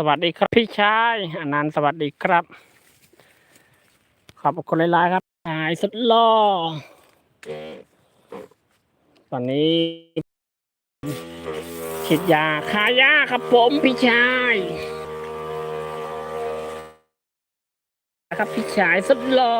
สวัสดีครับพี่ชายอนันต์สวัสดีครับ ขอบคุณหลายๆครับชายสุดล่อตอนนี้ฉีดยาคายาครับผมพี่ชายครับพี่ชายสุดล่อ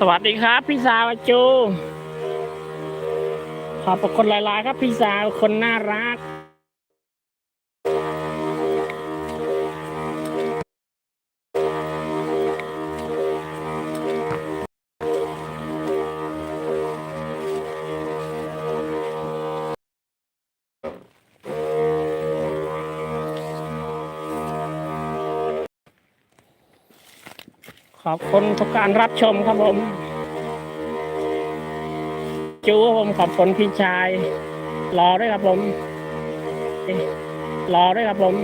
สวัสดีครับ พี่สาวจู ขอบคุณหลาย ๆ ครับ พี่สาวคนน่ารัก อบคุณทุกการรับชมครับผมจูผมขอบคุณพี่ชาย รอด้วยครับผม รอด้วยครับผม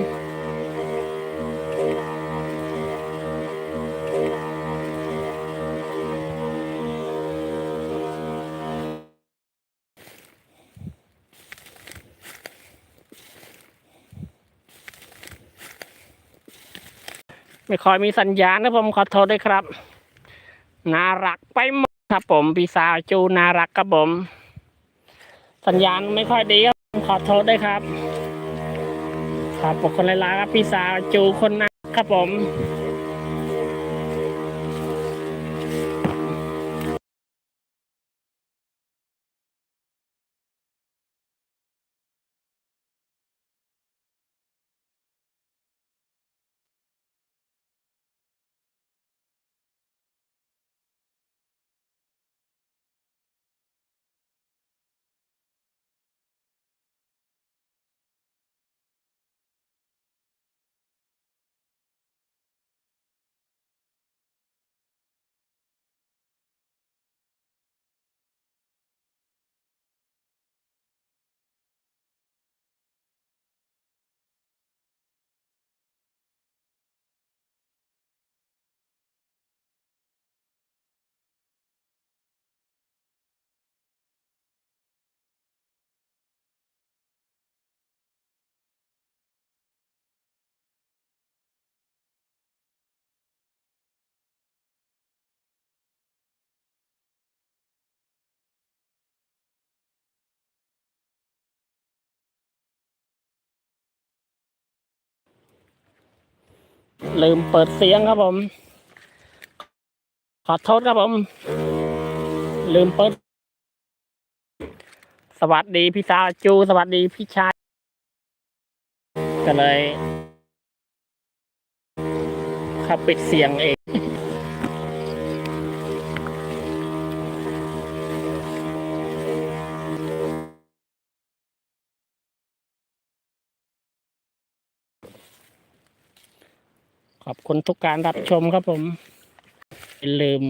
ไม่ค่อยมีสัญญาณนะผมขอโทษด้วยครับ น่ารักไปหมดครับผมพี่สาวจูน่ารักครับผม สัญญาณไม่ค่อยดีครับขอโทษด้วยครับขอบคุณหลายๆครับพี่สาวจูคนน่ารักครับผม ลืมเปิดเสียงครับผม ขอโทษครับผม ลืมเปิด สวัสดีพี่สาวจู สวัสดีพี่ชายก็เลยขับปิดเสียงเอง ขอบคุณทุกการรับชมครับผมอย่าลืม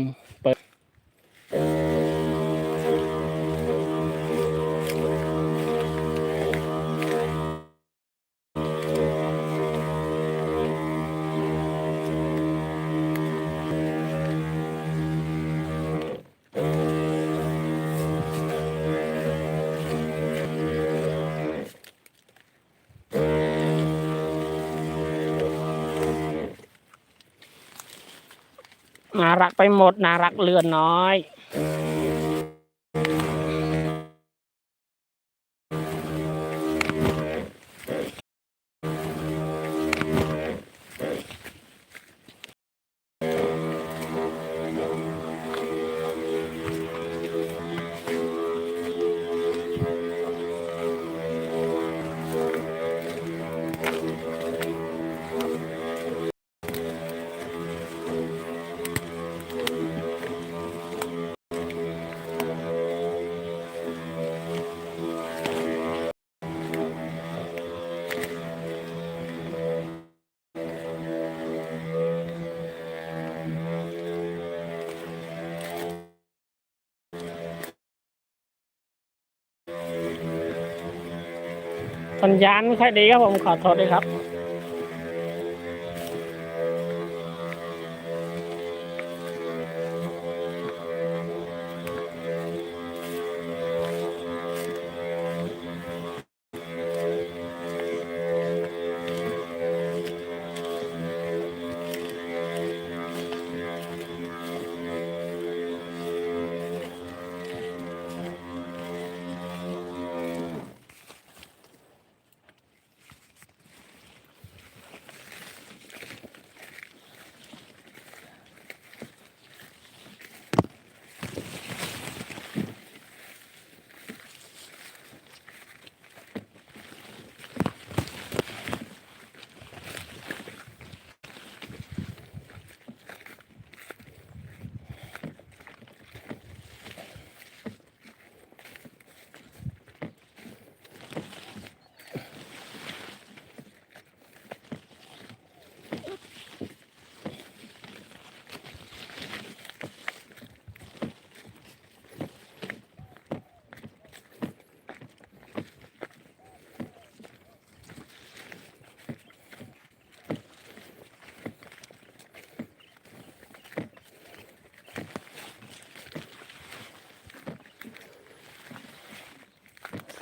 น่ารักไปหมดน่ารักเลือนน้อย สัญญาณไม่ค่อยดีครับผมขอโทษด้วยครับ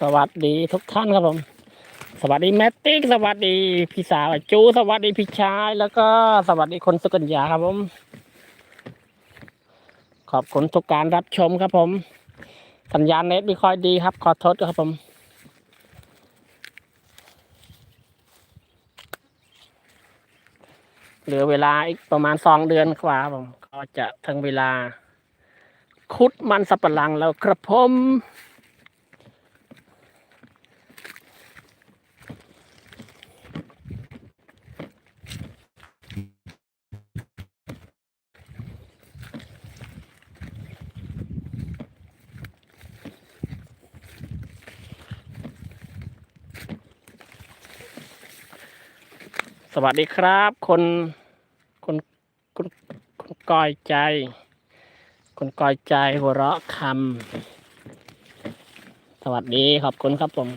สวัสดีทุกท่านครับผม สวัสดีแมตติกสวัสดีพี่สาวจู สวัสดีพี่ชาย แล้วก็สวัสดีคนสุกัญญาครับผม ขอบคุณทุกการรับชมครับผม สัญญาณเน็ตไม่ค่อยดีครับ ขอโทษครับผมเหลือเวลาอีกประมาณสองเดือนกว่าครับผม ก็จะถึงเวลา คุดมันสับปะหลังแล้วครับผม สวัสดีครับ คนคนคนคนกอยใจ คนกอยใจหัวเราะคำสวัสดีขอบคุณครับผม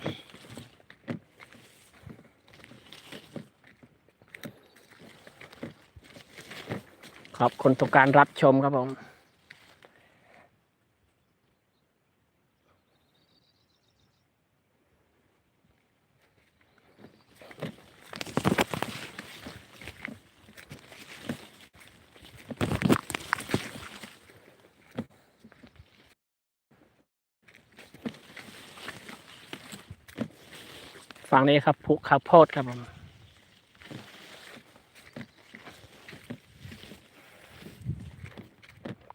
ขอบคุณทุกการรับชมครับผม ฝั่งนี้ครับภูข้าวโพดครับผม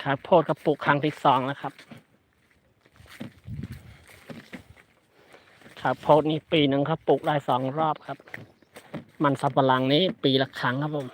ข้าวโพดกระปุกครั้งที่สองแล้วครับข้าวโพดนี่ปีหนึ่งครับปลูกได้สองรอบครับ มันสับปะหลังนี้ปีละครั้งครับผม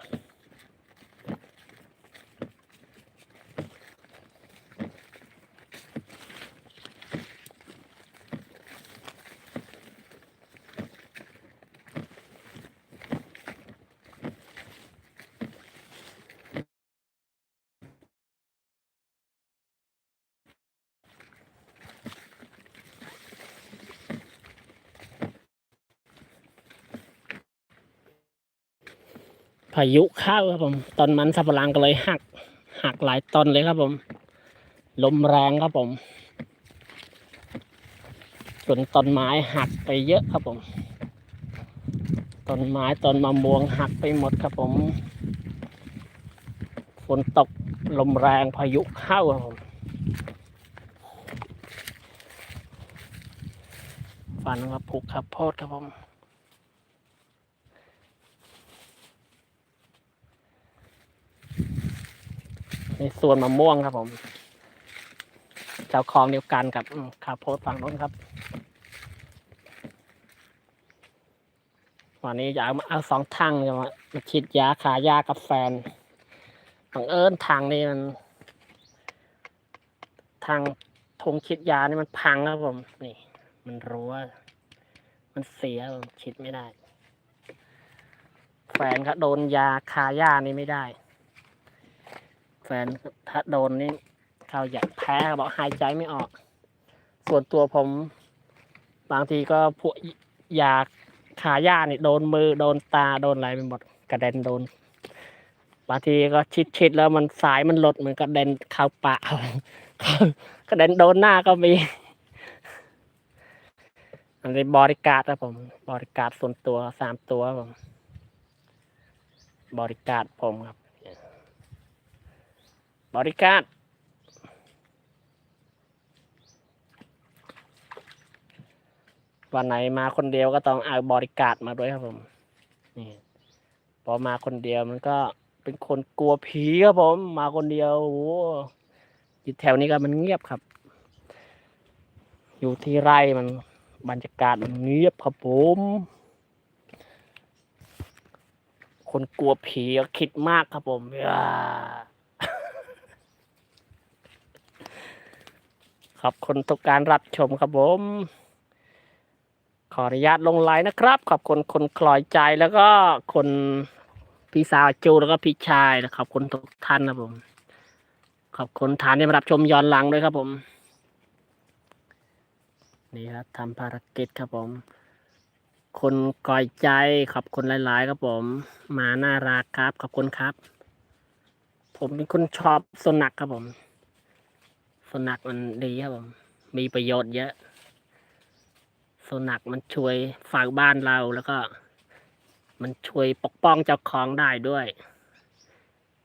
พายุเข้าครับผมต้นมันสับปะหลังก็เลยหักหักหลายต้นเลยครับผม ลมแรงครับผมจนต้นไม้หักไปเยอะครับผมต้นไม้ต้นมะม่วงหักไปหมดครับผมฝนตกลมแรงพายุเข้าครับผมฟันว่าผูกขับโพดครับผม ส่วนมะม่วงครับผมเจ้าของเดียวกันกับอืมข้าโพดฝั่งโน้นครับ วันนี้จะเอามาเอาสองทางจะมามาฉีดยาขายากับแฟนบังเอิญทางนี้มัน ทางธงฉีดยานี่มันพังครับผม นี่ มันรั้วมันเสียผมฉีดไม่ได้ แฟนเขาโดนยาคายานี่ไม่ได้ แฟนถ้าโดนนี่เขาอยากแพ้เขาบอกหายใจไม่ออก ส่วนตัวผมบางทีก็พวกยาขาย่านี่โดนมือโดนตาโดนอะไรไปหมดกระเด็นโดน บางทีก็ชิดชิดๆแล้วมันสายมันหลดเหมือนกระเด็นเข้าปากกระเด็นโดนหน้าก็มี อันนี้บริการครับผม บริการส่วนตัวสามตัวผมบริการผมครับ บริการวันไหนมาคนเดียวก็ต้องเอาบริการมาด้วยครับผมนี่พอมาคนเดียวมันก็เป็นคนกลัวผีครับผม มาคนเดียวโอ้โหยู่แถวนี้ก็มันเงียบครับ อยู่ที่ไร่มันบรรยากาศมันเงียบครับผม คนกลัวผีก็คิดมากครับผมอ่า อบคุณทุกการรับชมครับผม ขออนุญาตลงไลน์นะครับ ขอบคุณคนคลอยใจแล้วก็คนพี่สาวจูแล้วก็พี่ชายนะขอบคุณทุกท่านนะผม ขอบคุณฐานที่มารับชมย้อนหลังด้วยครับผม นี่ครับทำภารกิจครับผม คนกลอยใจขอบคุณหลาย ๆ ครับผม มาน่ารักครับ ขอบคุณครับ ผมเป็นคนชอบสุนัขครับผม สุนัขมันดีครับผมมีประโยชน์เยอะ สุนัขมันช่วยฝากบ้านเราแล้วก็ มันช่วยปกป้องเจ้าของได้ด้วย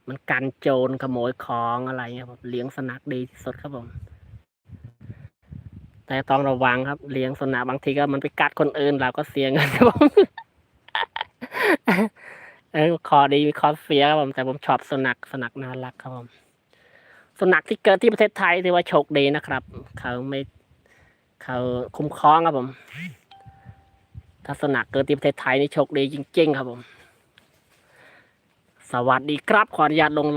มันกันโจรขโมยของอะไรเงี้ยผมเลี้ยงสุนัขดีที่สุดครับผม แต่ต้องระวังครับ เลี้ยงสุนัขบางทีก็มันไปกัดคนอื่นเราก็เสียเงินครับผมเออคอดีมีคอเสียครับผมแต่ผมชอบสุนัขสุนัขน่ารักครับผม สุนัขที่เกิดที่ประเทศไทยถือว่าโชคดีนะครับ เขาไม่เขาคุ้มครองครับผม ถ้าสุนัขเกิดที่ประเทศไทยนี่โชคดีจริง ๆ ครับผม สวัสดีครับขออนุญาตลง